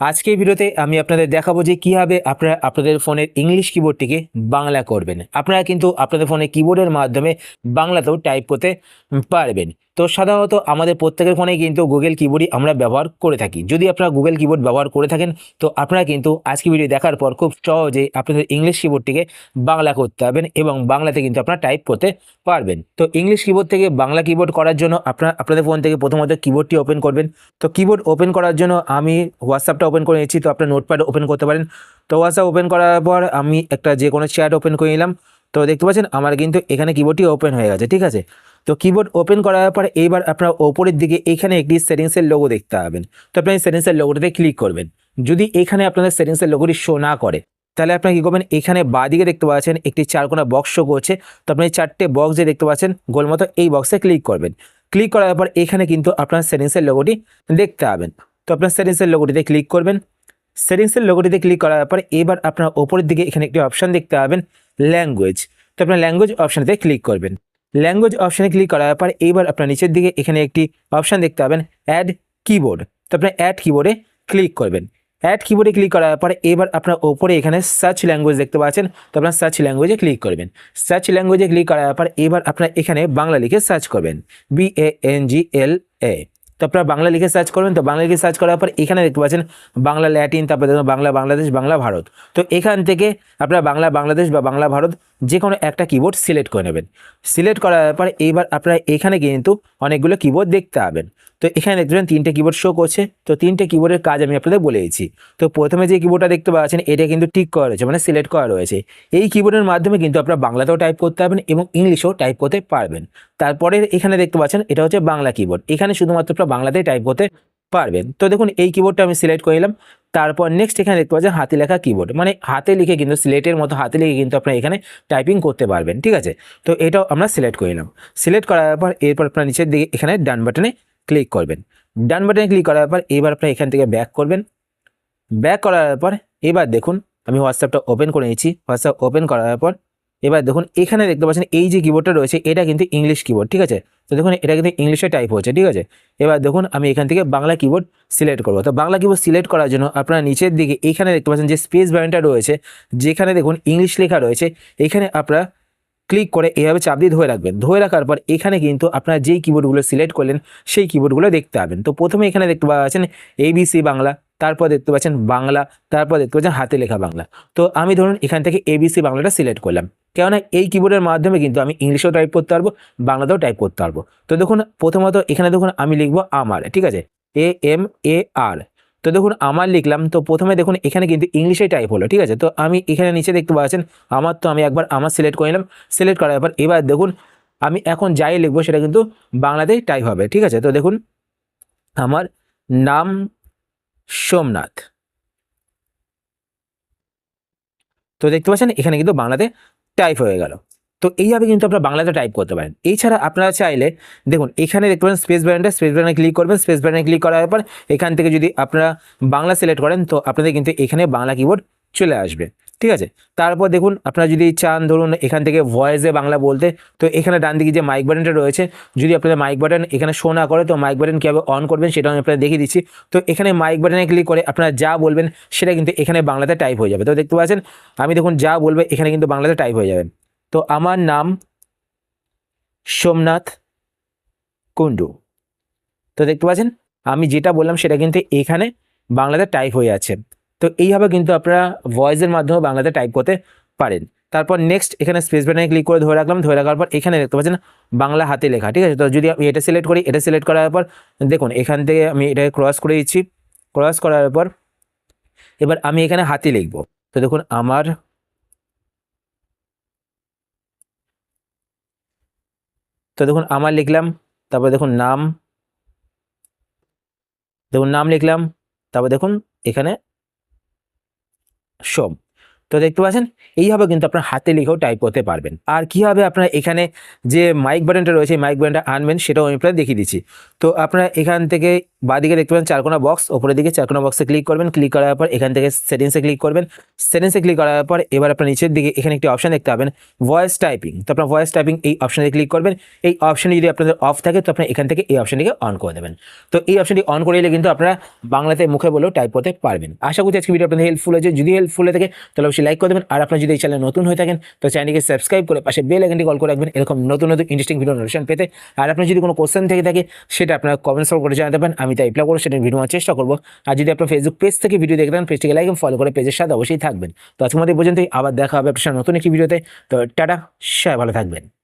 আজকের ভিডিওতে আমি আপনাদের দেখাবো যে কীভাবে আপনারা আপনাদের ফোনের ইংলিশ কিবোর্ডটিকে বাংলা করবেন। আপনারা কিন্তু আপনাদের ফোনে কিবোর্ডের মাধ্যমে বাংলাতেও টাইপ করতে পারবেন। তো সাধারণত আমাদের প্রত্যেকের ফোনে কিন্তু গুগল কিবোর্ডই আমরা ব্যবহার করে থাকি। যদি আপনারা গুগল কিবোর্ড ব্যবহার করে থাকেন, তো আপনারা কিন্তু আজকে ভিডিও দেখার পর খুব সহজেই আপনাদের ইংলিশ কিবোর্ডটিকে বাংলা করতে পারবেন এবং বাংলাতে কিন্তু আপনারা টাইপ করতে পারবেন। তো ইংলিশ কিবোর্ড থেকে বাংলা কিবোর্ড করার জন্য আপনারা, আপনাদের ফোন থেকে প্রথমত কিবোর্ডটি ওপেন করবেন। তো কিবোর্ড ওপেন করার জন্য আমি হোয়াটসঅ্যাপটা ওপেন করে নিচ্ছি, তো আপনার নোটপ্যাড ওপেন করতে পারেন। তো হোয়াটসঅ্যাপ ওপেন করার পর আমি একটা যে কোনো চ্যাট ওপেন করে নিলাম। তো দেখতে পাচ্ছেন, আমার কিন্তু এখানে কিবোর্ডটি ওপেন হয়ে গেছে, ঠিক আছে? তো কিবোর্ড ওপেন করার পর এইবার আপনার ওপরের দিকে এখানে একটি সেটিংসের লোগো দেখতে পাবেন। তো আপনি এই সেটিংসের লোগোটাতে ক্লিক করবেন। যদি এখানে আপনাদের সেটিংসের লোগোটি শো না করে, তাহলে আপনারা কী করবেন? এখানে বাঁদিকে দেখতে পাচ্ছেন একটি চারকোনা বক্স শো করছে। তো আপনি চারটে বক্স যে দেখতে পাচ্ছেন, গোল মতো এই বক্সে ক্লিক করবেন। ক্লিক করার পর এখানে কিন্তু আপনার সেটিংসের লোগোটি দেখতে পাবেন। তো আপনার সেটিংসের লোগোটিতে ক্লিক করবেন। সেটিংসের লোগোটিতে ক্লিক করার পর এবার আপনার ওপরের দিকে এখানে একটি অপশান দেখতে পাবেন ল্যাঙ্গুয়েজ তো আপনার ল্যাঙ্গুয়েজ অপশানেতে ক্লিক করবেন। ল্যাঙ্গুয়েজ অপশানে ক্লিক করার পর এইবার আপনার নিচের দিকে এখানে একটি অপশান দেখতে পাবেন অ্যাড কিবোর্ড তো আপনার অ্যাড কিবোর্ডে ক্লিক করবেন। অ্যাড কিবোর্ডে ক্লিক করার পরে এবার আপনার ওপরে এখানে সার্চ ল্যাঙ্গুয়েজ দেখতে পাচ্ছেন, তো আপনার সার্চ ল্যাঙ্গুয়েজে ক্লিক করবেন। সার্চ ল্যাঙ্গুয়েজে ক্লিক করার পর এবার আপনার এখানে বাংলা লিখে সার্চ করবেন বি এ এন জি এল এ তো আপনারা বাংলা লিখে সার্চ করবেন, তো বাংলা লিখে সার্চ করার পর এখানে দেখতে পাচ্ছেন, বাংলা ল্যাটিন তারপরে দেখুন বাংলা, বাংলাদেশ, বাংলা, ভারত। তো এখান থেকে আপনারা বাংলা, বাংলাদেশ বা বাংলা, ভারত যে কোনো একটা কিবোর্ড সিলেক্ট করে নেবেন। সিলেক্ট করার পর এইবার আপনারা এখানে কিন্তু অনেকগুলো কিবোর্ড দেখতে পাবেন। তো এখানে দেখতে পাবেন তিনটে কিবোর্ড শো করছে। তো তিনটে কিবোর্ডের কাজ আমি আপনাদের বলে দিচ্ছি। তো প্রথমে যে কিবোর্ডটা দেখতে পাচ্ছেন, এটা কিন্তু টিক করা রয়েছে মানে সিলেক্ট করা রয়েছে। এই কিবোর্ডের মাধ্যমে কিন্তু আপনারা বাংলাতেও টাইপ করতে পারবেন এবং ইংলিশেও টাইপ করতে পারবেন। তারপরে এখানে দেখতে পাচ্ছেন, এটা হচ্ছে বাংলা কিবোর্ড এখানে শুধুমাত্র আপনারা বাংলাতেই টাইপ করতে পারবেন। তো দেখুন, এই কিবোর্ডটা আমি সিলেক্ট করে নিলাম। তারপর নেক্সট এখানে দেখতে পাচ্ছেন, হাতে লেখা কিবোর্ড মানে হাতে লিখে কিন্তু সিলেটের মতো হাতে লিখে কিন্তু আপনারা এখানে টাইপিং করতে পারবেন, ঠিক আছে? তো এটাও আমরা সিলেক্ট করে নিলাম। সিলেক্ট করার পর, এরপর আপনার নিচের দিকে এখানে ডান বাটনে ক্লিক করবেন। ডান বাটনে ক্লিক করার পর, এবার আপনার এখান থেকে ব্যাক করবেন। ব্যাক করার পর, এবার দেখুন, আমি হোয়াটসঅ্যাপটা ওপেন করে নিয়েছি। হোয়াটসঅ্যাপ ওপেন করার পর, এবার দেখুন, এখানে দেখতে পাচ্ছেন, এই যে কিবোর্ডটা রয়েছে, এটা কিন্তু ইংলিশ কিবোর্ড ঠিক আছে? তো দেখুন, এটা কিন্তু ইংলিশে টাইপ হচ্ছে ঠিক আছে? এবার দেখুন, আমি এখান থেকে বাংলা কিবোর্ড সিলেক্ট করব। তো বাংলা কিবোর্ড সিলেক্ট করার জন্য আপনারা নিচের দিকে এখানে দেখতে পাচ্ছেন যে স্পেস বাটনটা রয়েছে, যেখানে দেখুন ইংলিশ লেখা রয়েছে, এখানে আপনারা ক্লিক করে এভাবে চাপ দিয়ে ধরে রাখবেন। ধরে রাখার পর এখানে কিন্তু আপনারা যেই কিবোর্ডগুলো সিলেক্ট করলেন, সেই কিবোর্ডগুলো দেখতে পাবেন। তো প্রথমে এখানে দেখতে পাওয়া পাচ্ছেন এবিসি বাংলা। তারপর দেখতে পাচ্ছেন বাংলা, তারপর দেখতে পাচ্ছেন হাতে লেখা বাংলা। তো আমি ধরুন এখান থেকে এবিসি বাংলাটা সিলেক্ট করলাম। কেননা এই কিবোর্ডের মাধ্যমে কিন্তু আমি ইংলিশেও টাইপ করতে পারব, বাংলাতেও টাইপ করতে পারব। তো দেখুন, প্রথমত এখানে দেখুন আমি লিখব আমার, ঠিক আছে? এ এম এ আর তো দেখুন, আমার লিখলাম, তো প্রথমে দেখুন এখানে কিন্তু ইংলিশে টাইপ হলো, ঠিক আছে? তো আমি এখানে নিচে দেখতে পাচ্ছেন, আমার তো আমি একবার আমার সিলেক্ট করে নিলাম। সিলেক্ট করার পর এবার দেখুন, আমি এখন যাই লিখব সেটা কিন্তু বাংলাতেই টাইপ হবে, ঠিক আছে? তো দেখুন, আমার নাম সোমনাথ। তো দেখতে পাচ্ছেন, এখানে কিন্তু বাংলাতে টাইপ হয়ে গেল। তো এইভাবে কিন্তু আপনারা বাংলাতে টাইপ করতে পারেন। এছাড়া আপনারা চাইলে, দেখুন, এখানে দেখতে পারেন স্পেস বাটনটা স্পেস বাটনে ক্লিক করবেন স্পেস বাটনে ক্লিক করার পর এখান থেকে যদি আপনারা বাংলা সিলেক্ট করেন, তো আপনাদের কিন্তু এখানে বাংলা কিবোর্ড চলে আসবে। ঠিক আছে? তারপর দেখুন, আপনারা যদি চান, ধরুন এখান থেকে ভয়েসে বাংলা বলতে, তো এখানে ডান দিকে যে মাইক বাটনটা রয়েছে, যদি আপনাদের মাইক বাটন এখানে শো না করে, তো মাইক বাটন কীভাবে অন করবেন সেটা আমি আপনাদের দেখিয়ে দিচ্ছি। তো এখানে মাইক বাটনে ক্লিক করে আপনারা যা বলবেন, সেটা কিন্তু এখানে বাংলাতে টাইপ হয়ে যাবে। তো দেখতে পাচ্ছেন, আমি দেখুন যা বলবে, এখানে কিন্তু বাংলাতে টাইপ হয়ে যাবে। তো আমার নাম সোমনাথ কুণ্ডু। তো দেখতে পাচ্ছেন, আমি যেটা বললাম সেটা কিন্তু এখানে বাংলাতে টাইপ হয়ে আছে তো এইভাবে কিন্তু আপনারা ভয়েসের মাধ্যমে বাংলাতে টাইপ করতে পারেন। তারপর নেক্সট এখানে স্পেস বাটনে ক্লিক করে ধরে রাখলাম, ধরে রাখার পর এখানে দেখতে পাচ্ছেন বাংলা হাতে লেখা, ঠিক আছে? তো যদি আমি এটা সিলেক্ট করি, এটা সিলেক্ট করার পর দেখুন, এখান থেকে আমি এটাকে ক্রস করে দিচ্ছি। ক্রস করার পর এবার আমি এখানে হাতে লিখব। তো দেখুন, আমার তো দেখুন, আমার লিখলাম, তারপর দেখুন, নাম দেখুন, নাম লিখলাম, তারপর দেখুন, এখানে সোম তো দেখতে পাচ্ছেন, এইভাবে কিন্তু আপনার হাতে লিখেও টাইপ করতে পারবেন। আর কীভাবে আপনারা এখানে যে মাইক বাটনটা রয়েছে মাইক বাটনটা আনবেন সেটাও আমি আপনাদের দেখিয়ে দিচ্ছি। তো আপনারা এখান থেকে বাদিকে দেখতে পাবেন চারকোনা বক্স ওপরের দিকে চারকোনা বক্সে ক্লিক করবেন ক্লিক করার পর এখান থেকে সেটিংসে ক্লিক করবেন। সেটিংসে ক্লিক করার পর এবার আপনার নিচের দিকে এখানে একটি অপশান দেখতে পাবেন ভয়েস টাইপিং তো আপনার ভয়েস টাইপিং এই অপশানে ক্লিক করবেন, এই অপশনে যদি আপনাদের অফ থাকে, তো আপনার এখান থেকে এই অপশানটিকে অন করে দেবেন। তো এই অপশনটি অন করে কিন্তু আপনারা বাংলাতে মুখে বলেও টাইপ করতে পারবেন। আশা করছি আজকে ভিডিও আপনাদের হেল্পফুল হয়েছে। যদি হেল্পফুল হয়ে থাকে, তাহলে অবশ্যই লাইক করে দেবেন। আর আপনার যদি এই চ্যানেল নতুন হয়ে থাকেন, তো চ্যানেলকে সাবস্ক্রাইব করে পাশে বেল আইকনটি কল করে রাখবেন। এরকম নতুন নতুন ইন্টারেস্টিং ভিডিও নোটিফিকেশন পেতে। আর আপনার যদি কোনো কোশ্চেন থেকে থাকে, সেটা আপনার কমেন্টস করে জানাতে পারেন। আমি তাই রিপ্লাই করে সেটা ভিডিও চেষ্টা করব। আর যদি আপনার ফেসবুক পেজ থেকে ভিডিও দেখতে পান পেজটিকে লাইক ফলো করে পেজের সাথে অবশ্যই থাকবেন। তো আজকের মধ্যে পর্যন্তই। আবার দেখা হবে আপনার নতুন একটি ভিডিওতে তো টাটা, সবাই ভালো থাকবেন।